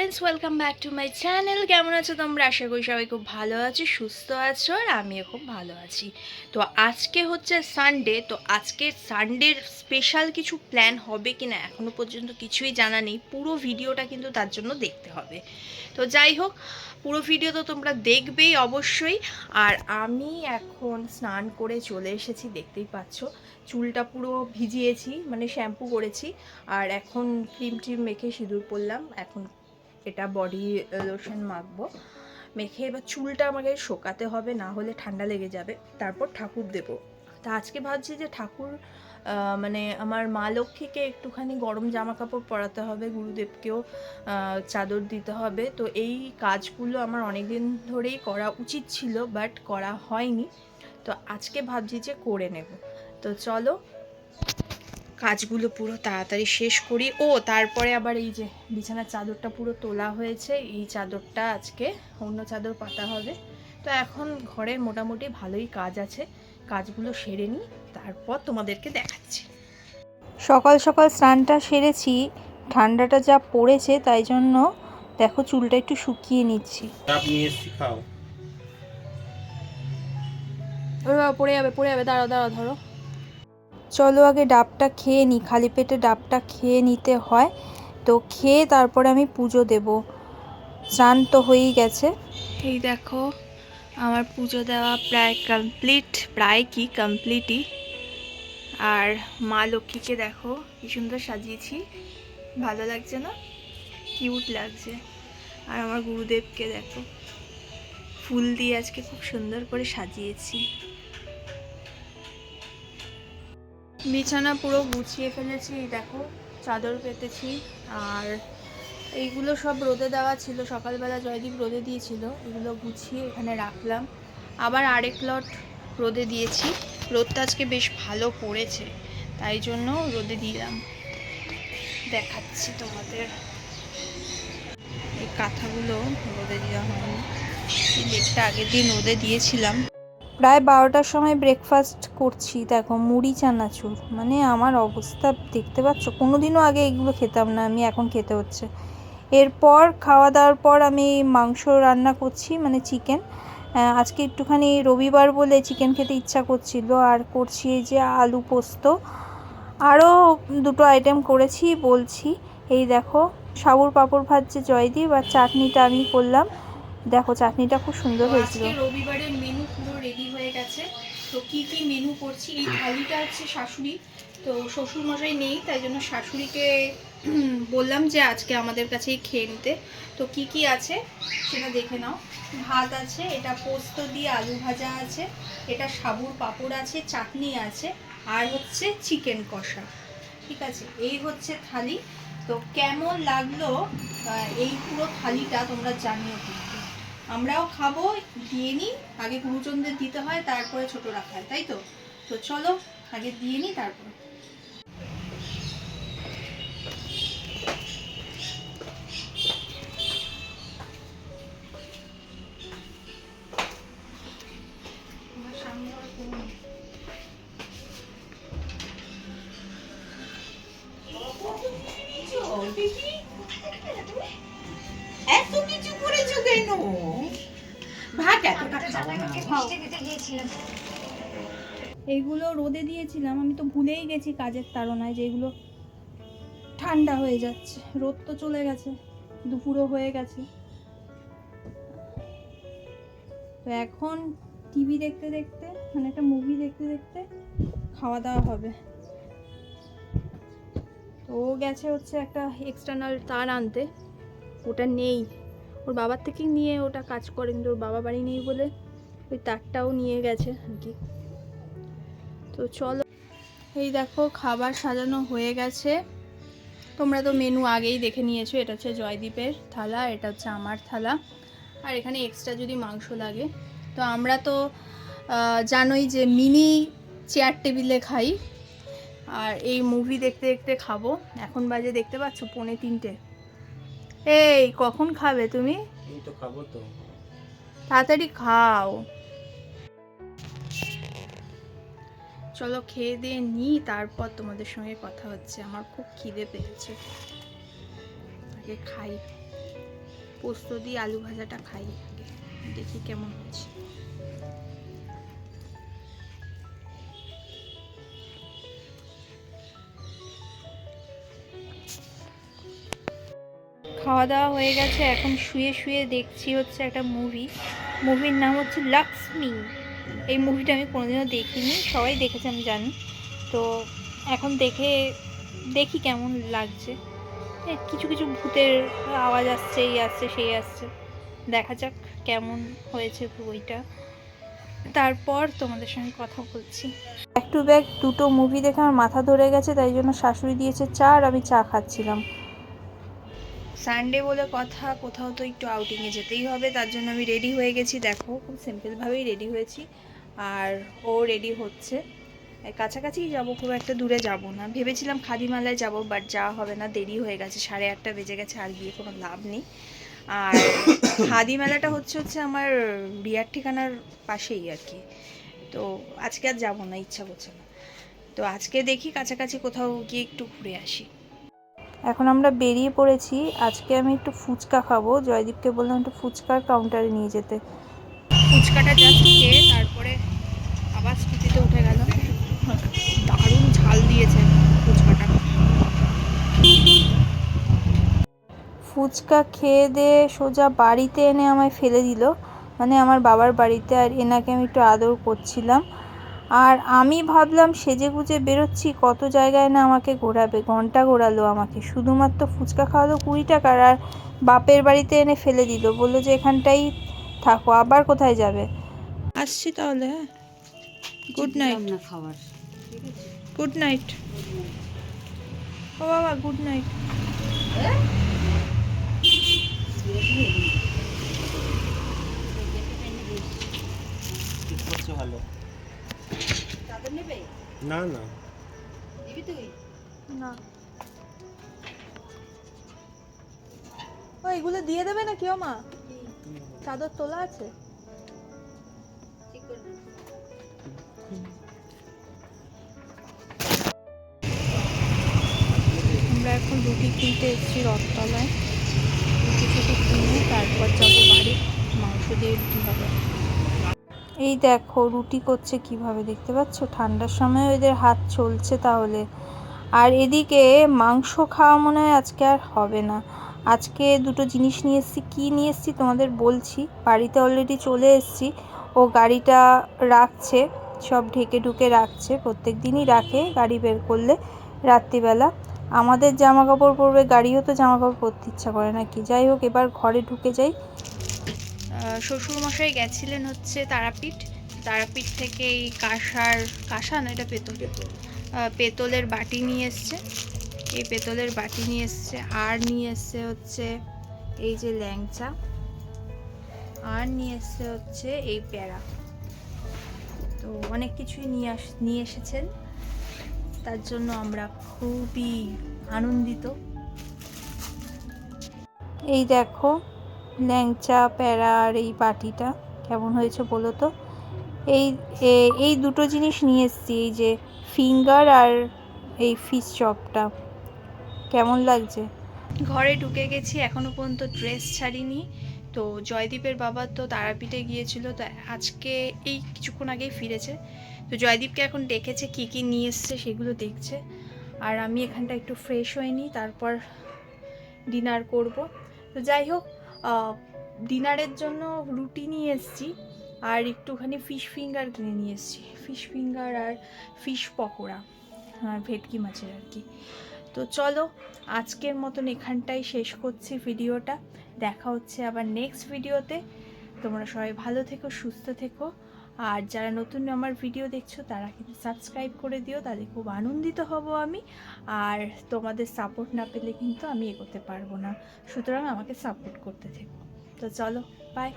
Friends welcome back to my channel কেমন আছো তোমরা? আশা করি সবাই খুব ভালো আছো, সুস্থ আছো আর আমিও খুব ভালো আছি। তো আজকে হচ্ছে সানডে তো আজকে সানডের স্পেশাল কিছু প্ল্যান হবে কি না এখনও পর্যন্ত কিছুই জানা নেই। পুরো ভিডিওটা কিন্তু তার জন্য দেখতে হবে। তো যাই হোক, পুরো ভিডিও তো তোমরা দেখবেই অবশ্যই। আর আমি এখন স্নান করে চলে এসেছি, দেখতেই পাচ্ছ। চুলটা পুরো ভিজিয়েছি মানে শ্যাম্পু করেছি। আর এখন ক্রিম ট্রিম মেখে সিঁদুর পরলাম। এখন এটা বডি লোশন মাখবো। মেখে এবার চুলটা আমাকে শোকাতে হবে, না হলে ঠান্ডা লেগে যাবে। তারপর ঠাকুর দেবো। তা আজকে ভাবছি যে ঠাকুর মানে আমার মা লক্ষ্মীকে একটুখানি গরম জামা কাপড় পরাতে হবে, গুরুদেবকেও চাদর দিতে হবে। তো এই কাজগুলো আমার অনেক দিন ধরেই করা উচিত ছিল বাট করা হয়নি। তো আজকে ভাবছি যে করে নেব। তো চলো কাজগুলো পুরো তাড়াতাড়ি শেষ করি। ও তারপরে আবার এই যে বিছানার চাদরটা পুরো তোলা হয়েছে এই চাদরটা আজকে অন্য চাদর পাতা হবে। তো এখন ঘরে মোটামুটি ভালোই কাজ আছে কাজগুলো সেরে নিই তারপর তোমাদেরকে দেখাচ্ছি। সকাল সকাল স্নানটা সেরেছি ঠান্ডাটা যা পড়েছে তাই জন্য দেখো চুলটা একটু শুকিয়ে নিচ্ছি। পড়ে যাবে পড়ে যাবে দাঁড়াও দাঁড়াও ধরো। চলো আগে ডাবটা খেয়ে নিই খালি পেটে ডাবটা খেয়ে নিতে হয়। তো খেয়ে তারপরে আমি পুজো দেব। স্নান তো হয়েই গেছে। এই দেখো, আমার পুজো দেওয়া প্রায় কমপ্লিট প্রায় কি কমপ্লিটই আর মা লক্ষ্মীকে দেখো, কি সুন্দর সাজিয়েছি। ভালো লাগছে না? কিউট লাগছে। আর আমার গুরুদেবকে দেখো, ফুল দিয়ে আজকে খুব সুন্দর করে সাজিয়েছি। বিছানা পুরো গুছিয়ে ফেলেছি দেখো, চাদর পেতেছি, আর এইগুলো সব রোদে দেওয়া ছিল, সকালবেলা জয়দীপ রোদে দিয়েছিল, এগুলো গুছিয়ে এখানে রাখলাম। আবার আরেক লট রোদে দিয়েছি, রোদটা আজকে বেশ ভালো পড়েছে, তাই জন্য রোদে দিলাম। দেখাচ্ছি তোমাদের। এই কাঁথাগুলো রোদে দেওয়া হয়নি, এই লেপটা আগের দিন রোদে দিয়েছিলাম। প্রায় বারোটার সময় ব্রেকফাস্ট করছি। দেখো, মুড়ি, চানাচুর। মানে আমার অবস্থা দেখতে পাচ্ছ? কোনোদিনও আগে এগুলো খেতাম না, আমি এখন খেতে হচ্ছে। এরপর খাওয়া দাওয়ার পর আমি মাংস রান্না করছি মানে চিকেন আজকে একটুখানি রবিবার বলে চিকেন খেতে ইচ্ছা করছিল, আর করছি এই যে আলু পোস্ত। আরও দুটো আইটেম করেছি, বলছি, এই দেখো, সাবুর পাঁপড় ভাজছে জয়দীপ, আর চাটনিটা আমি করলাম। দেখো চাটনিটা খুব সুন্দর হয়েছিল। রবিবারের মেনু পুরো রেডি হয়ে গেছে। তো কি কি মেনু করছি? এই থালিটা হচ্ছে শাশুড়ি। তো শ্বশুর মশাই নেই তাই জন্য শাশুড়িকে বললাম যে আজকে আমাদের কাছেই খেয়ে নিতে। তো কি কি আছে সেটা দেখে নাও। ভাত আছে এটা পোস্ত দিয়ে আলু ভাজা আছে এটা সাবুর পাঁপড় আছে চাটনি আছে আর হচ্ছে চিকেন কষা। ঠিক আছে এই হচ্ছে থালি। তো কেমন লাগল এই পুরো থালিটা তোমরা জানিও কিন্তু। আমরাও খাব দিয়ে নিই। আগে গুরুজনদের দিতে হয় তারপরে ছোট রাখা তাই তো? তো চলো আগে দিয়ে নিই তারপর। আমার এত কিছু করেছ কেন? ভাত এতটা খাব না এইগুলো রোদে দিয়েছিলাম, আমি তো ভুলেই গেছি কাজের তাড়নায় যে এগুলো ঠান্ডা হয়ে যাচ্ছে। রোদ তো চলে গেছে, দুপুরও হয়ে গেছে। তো এখন টিভি দেখতে দেখতে মানে একটা মুভি দেখতে দেখতে খাওয়া দাওয়া হবে। তো গেছে হচ্ছে একটা এক্সটার্নাল তার আনতে। ওটা নেই। ওর বাবার থেকেই নিয়ে ওটা কাজ করে কিন্তু ওর বাবা বাড়ি নেই বলে ওই তারটাও নিয়ে গেছে আর কি। তো চলো, এই দেখো খাবার সাজানো হয়ে গেছে। তোমরা তো মেনু আগেই দেখে নিয়েছো, এটা হচ্ছে জয়দীপের থালা, এটা হচ্ছে আমার থালা। আর এখানে এক্সট্রা যদি মাংস লাগে। তো আমরা তো জানোই যে মিনি চেয়ার টেবিলে খাই। আর এই মুভি দেখতে দেখতে খাব। এখন বাজে দেখতে পাচ্ছ পৌনে তিনটে। এই কখন খাবে তুমি? এই তো খাব তো। তাড়াতাড়ি খাও। চলো খেয়ে দিয়ে নিই তারপর তোমাদের সঙ্গে কথা হচ্ছে। আমার খুব খিদে পেয়েছে। আগে খাই। পোস্ত দিয়ে আলু ভাজাটা খাই আগে। দেখি কেমন হচ্ছে। খাওয়া দাওয়া হয়ে গেছে, এখন শুয়ে শুয়ে দেখছি হচ্ছে একটা মুভি মুভির নাম হচ্ছে লক্ষ্মী এই মুভিটা আমি কোনোদিনও দেখিনি, সবাই দেখেছে আমি জানি। তো এখন দেখে, দেখি কেমন লাগছে। কিছু কিছু ভূতের আওয়াজ আসছে, এই আসছে, সেই আসছে। দেখা যাক কেমন হয়েছে বইটা। তারপর তোমাদের সঙ্গে কথা বলছি। ব্যাক টু ব্যাক দুটো মুভি দেখে আমার মাথা ধরে গেছে, তাই জন্য শাশুড়ি দিয়েছে চা আর আমি চা খাচ্ছিলাম। সানডে বলে কথা, কোথাও তো একটু আউটিংয়ে যেতেই হবে, তার জন্য আমি রেডি হয়ে গেছি। দেখো, খুব সিম্পলভাবেই রেডি হয়েছি। আর ও রেডি হচ্ছে। এই কাছাকাছিই যাব, খুব একটা দূরে যাব না। ভেবেছিলাম খাদিমালায় যাব বাট যাওয়া হবে না, দেরি হয়ে গেছে। সাড়ে আটটা বেজে গেছে, আর গিয়ে কোনো লাভ নেই। আর খাদি মেলাটা হচ্ছে হচ্ছে আমার বিয়ার ঠিকানার পাশেই আর কি। তো আজকে আর যাব না, ইচ্ছা করছে না। তো আজকে দেখি কাছাকাছি কোথাও গিয়ে একটু ঘুরে আসি। এখন আমরা বেরিয়ে পড়েছি। আজকে আমি একটু ফুচকা খাব। জয়দীপকে বললাম একটু ফুচকার কাউন্টারে নিয়ে যেতে। ফুচকাটা জাস্ট খেয়ে তারপরে আবার স্কুটিতে উঠে গেল। দারুণ ঝাল দিয়েছে ফুচকাটা। ফুচকা খেয়ে দিয়ে সোজা বাড়িতে এনে আমায় ফেলে দিল। মানে আমার বাবার বাড়িতে আর এনাকে আমি একটু আদর করছিলাম। আর আমি ভাবলাম সেজে গুজে বেরোচ্ছি কত জায়গায় না আমাকে ঘোরাবে ঘণ্টা ঘোরালো আমাকে। শুধুমাত্র ফুচকা খাওয়ালো কুড়ি টাকার আর বাপের বাড়িতে এনে ফেলে দিল বলল যে এখানটাই থাকো আবার কোথায় যাবে? আসছি তাহলে হ্যাঁ? গুড নাইট না খাবার। গুড নাইট ও বাবা গুড নাইট ভালো? চাদর নেবে? না না। দিবি তুই? না। ও এগুলো দিয়ে দেবে না কেউ মা? চাদর তোলা আছে। আমরা এখন রুটি কিনতে এসেছি রথতলায়। রুটি ফুটি কিনে তারপর যাব বাড়ি। মাংস দিয়ে রুটি হবে এই দেখো, রুটি করছে কীভাবে দেখতে পাচ্ছ? ঠান্ডার সময় ওদের হাত চলছে তাহলে। আর এদিকে মাংস খাওয়া মনে হয় আজকে আর হবে না। আজকে দুটো জিনিস নিয়ে এসেছি। কী নিয়ে এসেছি তোমাদের বলছি। বাড়িতে অলরেডি চলে এসেছি। ও গাড়িটা রাখছে, সব ঢেকে ঢুকে রাখছে। প্রত্যেক দিনই রাখে গাড়ি বের করলে রাত্রিবেলা। আমাদের জামা কাপড় পরবে, গাড়িও তো জামা কাপড় পরতে ইচ্ছা করে নাকি যাই হোক, এবার ঘরে ঢুকে যাই। শ্বশুরমশাই গেছিলেন হচ্ছে তারাপীঠ। তারাপীঠ থেকে এই কাঁসার কাঁসা না এটা পেতল? পেতলের বাটি নিয়ে এসছে। এই পেতলের বাটি নিয়ে এসছে। আর নিয়ে এসছে হচ্ছে এই যে ল্যাংচা। আর নিয়ে এসছে হচ্ছে এই প্যারা তো অনেক কিছুই নিয়ে আস নিয়ে এসেছেন। তার জন্য আমরা খুবই আনন্দিত। এই দেখো ল্যাংচা প্যারা আর এই বাটিটা কেমন হয়েছে বলো তো? এই এই দুটো জিনিস নিয়ে এসেছি, এই যে ফিঙ্গার আর এই ফিশ চপটা। কেমন লাগছে? ঘরে ঢুকে গেছি এখনও পর্যন্ত ড্রেস ছাড়িনি। তো জয়দীপের বাবা তো তারাপীঠে গিয়েছিল, তো আজকে এই কিছুক্ষণ আগেই ফিরেছে। তো জয়দীপকে এখন ডেকেছে, কি কি নিয়ে এসছে সেগুলো দেখছে। আর আমি এখানটা একটু ফ্রেশ হয়ে নিই, তারপর ডিনার করব। তো যাই হোক ডিনারের জন্য রুটি নিয়ে এসেছি আর একটুখানি ফিশ ফিঙ্গার কিনে নিয়ে এসছি। ফিশ ফিঙ্গার আর ফিশ পকোড়া ভেটকি মাছের আর কি। তো চলো, আজকের মতন এখানটাই শেষ করছি ভিডিওটা। দেখা হচ্ছে আবার নেক্সট ভিডিওতে তোমরা সবাই ভালো থেকো, সুস্থ থেকো। আর যারা নতুন আমার ভিডিও দেখছ, তারা কিন্তু সাবস্ক্রাইব করে দিও, তাহলে খুব আনন্দিত হব আমি। আর তোমাদের সাপোর্ট না পেলে কিন্তু আমি এগোতে পারব না। সুতরাং আমাকে সাপোর্ট করতে থেকো। তো চলো বাই